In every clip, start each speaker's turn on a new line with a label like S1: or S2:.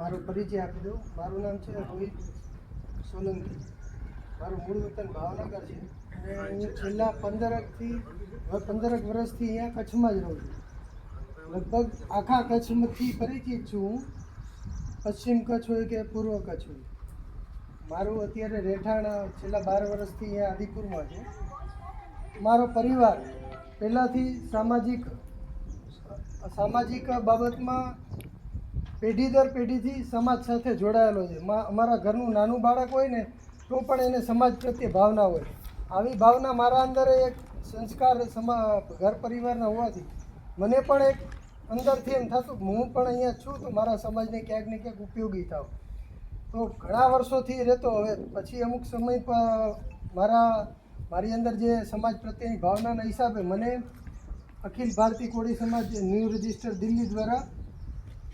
S1: મારો પરિચય આપી દઉં. મારું નામ છે રોહિત સોલંકી. મારું મૂળ વતન ભાવનગર છે. અને હું છેલ્લા પંદરકથી પંદરક વર્ષથી અહીંયા કચ્છમાં જ રહું છું. લગભગ આખા કચ્છમાંથી પરિચિત છું. હું પશ્ચિમ કચ્છ હોય કે પૂર્વ કચ્છ હોય. મારું અત્યારે રહેઠાણ છેલ્લા બાર વર્ષથી અહીંયા આદિપુરમાં છે. મારો પરિવાર પહેલાંથી સામાજિક સામાજિક બાબતમાં પેઢી દર પેઢીથી સમાજ સાથે જોડાયેલો છે. અમારા ઘરનું નાનું બાળક હોય ને, તો પણ એને સમાજ પ્રત્યે ભાવના હોય. આવી ભાવના મારા અંદર એક સંસ્કાર સમા, ઘર પરિવારના હોવાથી મને પણ એક અંદરથી એમ થતું હું પણ અહીંયા છું તો મારા સમાજને ક્યાંક ને ક્યાંક ઉપયોગી થાવ. તો ઘણા વર્ષોથી રહેતો, હવે પછી અમુક સમય પર મારા, મારી અંદર જે સમાજ પ્રત્યેની ભાવનાના હિસાબે મને અખિલ ભારતીય કોળી સમાજ ન્યૂ રજિસ્ટર દિલ્હી દ્વારા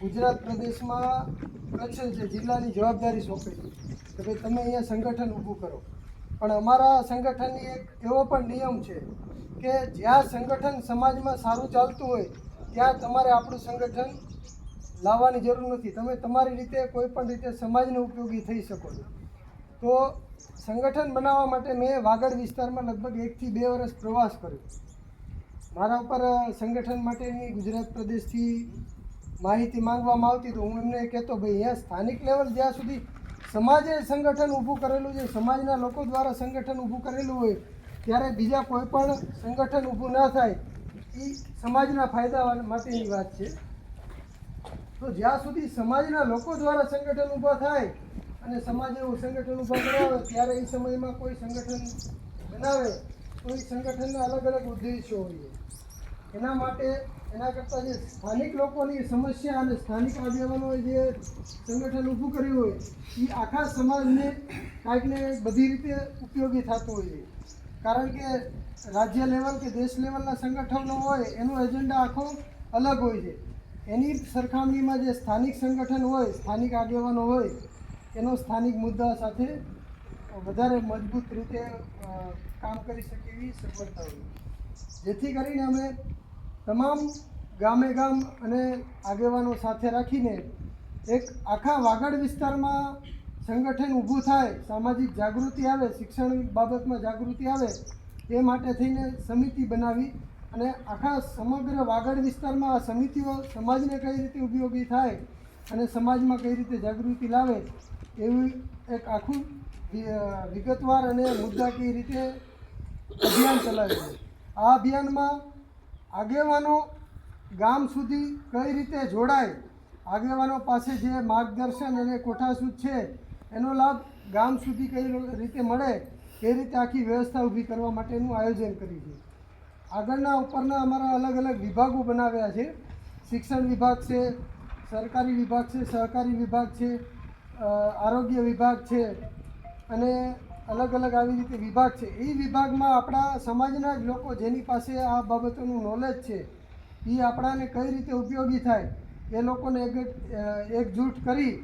S1: ગુજરાત પ્રદેશમાં કચ્છ છે, જિલ્લાની જવાબદારી સોંપી. કે ભાઈ તમે અહીંયા સંગઠન ઊભું કરો. પણ અમારા સંગઠનની એક એવો પણ નિયમ છે કે જ્યાં સંગઠન સમાજમાં સારું ચાલતું હોય, ત્યાં તમારે આપણું સંગઠન લાવવાની જરૂર નથી. તમે તમારી રીતે કોઈ પણ રીતે સમાજને ઉપયોગી થઈ શકો છો. તો સંગઠન બનાવવા માટે મેં વાગડ વિસ્તારમાં લગભગ એકથી બે વર્ષ પ્રવાસ કર્યો. મારા ઉપર સંગઠન માટેની ગુજરાત પ્રદેશથી માહિતી માંગવામાં આવતી તો હું એમને કહેતો, ભાઈ, અહીંયા સ્થાનિક લેવલ જ્યાં સુધી સમાજે સંગઠન ઊભું કરેલું છે, સમાજના લોકો દ્વારા સંગઠન ઊભું કરેલું હોય, ત્યારે બીજા કોઈ પણ સંગઠન ઊભું ના થાય એ સમાજના ફાયદા માટેની વાત છે. તો જ્યાં સુધી સમાજના લોકો દ્વારા સંગઠન ઊભા થાય અને સમાજ એવું સંગઠન ઊભા કરાવે, ત્યારે એ સમયમાં કોઈ સંગઠન બનાવે તો એ સંગઠનના અલગ અલગ ઉદ્દેશો હોય. એના માટે એના કરતાં જે સ્થાનિક લોકોની સમસ્યા અને સ્થાનિક આગેવાનોએ જે સંગઠન ઊભું કર્યું હોય, એ આખા સમાજને કાંઈક ને બધી રીતે ઉપયોગી થતું હોય છે. કારણ કે રાજ્ય લેવલ કે દેશ લેવલના સંગઠનો હોય, એનો એજન્ડા આખો અલગ હોય છે. એની સરખામણીમાં જે સ્થાનિક સંગઠન હોય, સ્થાનિક આગેવાનો હોય, એનો સ્થાનિક મુદ્દા સાથે વધારે મજબૂત રીતે કામ કરી શકે એવી સફળતા હોય જેથી કરીને અમે તમામ ગામે ગામ અને આગેવાનો સાથે રાખીને એક આખા વાગડ વિસ્તારમાં સંગઠન ઊભું થાય, સામાજિક જાગૃતિ આવે, શિક્ષણ બાબતમાં જાગૃતિ આવે, એ માટે થઈને સમિતિ બનાવી અને આખા સમગ્ર વાગડ વિસ્તારમાં આ સમિતિઓ સમાજને કઈ રીતે ઉપયોગી થાય અને સમાજમાં કઈ રીતે જાગૃતિ લાવે, એવું એક આખું વિગતવાર અને મુદ્દાકીય રીતે અભિયાન ચલાવ્યું આ અભિયાનમાં આગેવાનો ગામ સુધી કઈ રીતે જોડાય, આગેવાનો પાસે જે માર્ગદર્શન અને કોઠાસૂદ છે, એનો લાભ ગામ સુધી કઈ રીતે મળે, એ રીતે આખી વ્યવસ્થા ઊભી કરવા માટેનું આયોજન કર્યું છે. આગળના ઉપરના અમારા અલગ અલગ વિભાગો બનાવ્યા છે. શિક્ષણ વિભાગ છે, સરકારી વિભાગ છે, સહકારી વિભાગ છે આરોગ્ય વિભાગ છે અને અલગ અલગ આવી રીતે વિભાગ છે. એ વિભાગમાં આપણા સમાજના જ લોકો જેની પાસે આ બાબતોનું નોલેજ છે, એ આપણાને કઈ રીતે ઉપયોગી થાય, એ લોકોને એક એકજૂટ કરી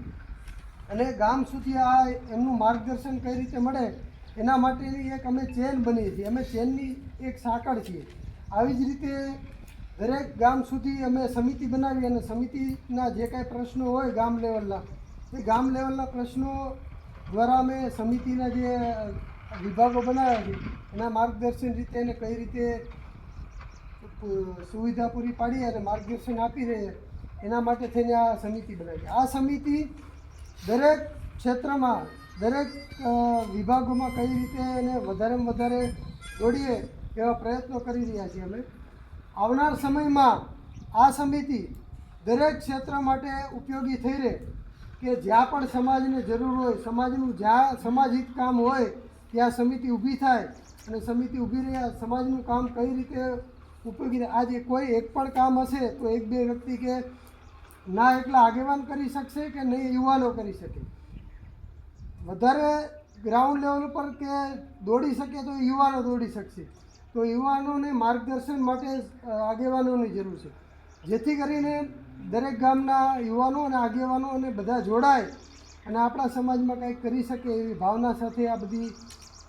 S1: અને ગામ સુધી આ એમનું માર્ગદર્શન કઈ રીતે મળે, એના માટેની એક અમે ચેન બની છીએ. અમે ચેનની એક સાંકળ છીએ. આવી જ રીતે દરેક ગામ સુધી અમે સમિતિ બનાવી અને સમિતિના જે કાંઈ પ્રશ્નો હોય ગામ લેવલના એ ગામ લેવલના પ્રશ્નો દ્વારા અમે સમિતિના જે વિભાગો બનાવ્યા છે, એના માર્ગદર્શન રીતે એને કઈ રીતે સુવિધા પૂરી પાડી અને માર્ગદર્શન આપી રહે એના માટે થઈને આ સમિતિ બનાવી આ સમિતિ દરેક ક્ષેત્રમાં, દરેક વિભાગોમાં કઈ રીતે એને વધારેમાં વધારે દોડીએ એવા પ્રયત્નો કરી રહ્યા છીએ અમે. આવનાર સમયમાં આ સમિતિ દરેક ક્ષેત્ર માટે ઉપયોગી થઈ રહે. કે જ્યાં પણ સમાજને જરૂર હોય, સમાજનું જ્યાં સમાજહિત કામ હોય, ત્યાં સમિતિ ઊભી થાય અને સમિતિ ઊભી રહ્યા, સમાજનું કામ કઈ રીતે ઉપયોગી આજે કોઈ એક પણ કામ હશે તો એક બે વ્યક્તિ કે ના એકલા આગેવાન કરી શકશે કે નહીં યુવાનો કરી શકે? વધારે ગ્રાઉન્ડ લેવલ પર કે દોડી શકે તો યુવાનો દોડી શકશે. તો યુવાનોને માર્ગદર્શન માટે આગેવાનોની જરૂર છે. જેથી કરીને દરેક ગામના યુવાનો અને આગેવાનો અને બધા જોડાય અને આપણા સમાજમાં કંઈક કરી શકે એવી ભાવના સાથે આ બધી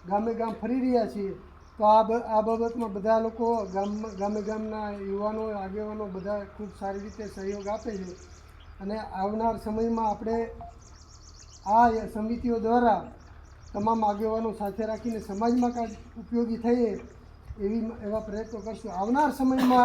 S1: ગામે ગામ ફરી રહ્યા છીએ. તો આ આ બાબતમાં બધા લોકો ગામ, ગામે ગામના યુવાનો, આગેવાનો બધા ખૂબ સારી રીતે સહયોગ આપે છે. અને આવનાર સમયમાં આપણે આ સમિતિઓ દ્વારા તમામ આગેવાનો સાથે રાખીને સમાજમાં કાંઈક ઉપયોગી થઈએ એવી, એવા પ્રયત્નો કરશું. આવનાર સમયમાં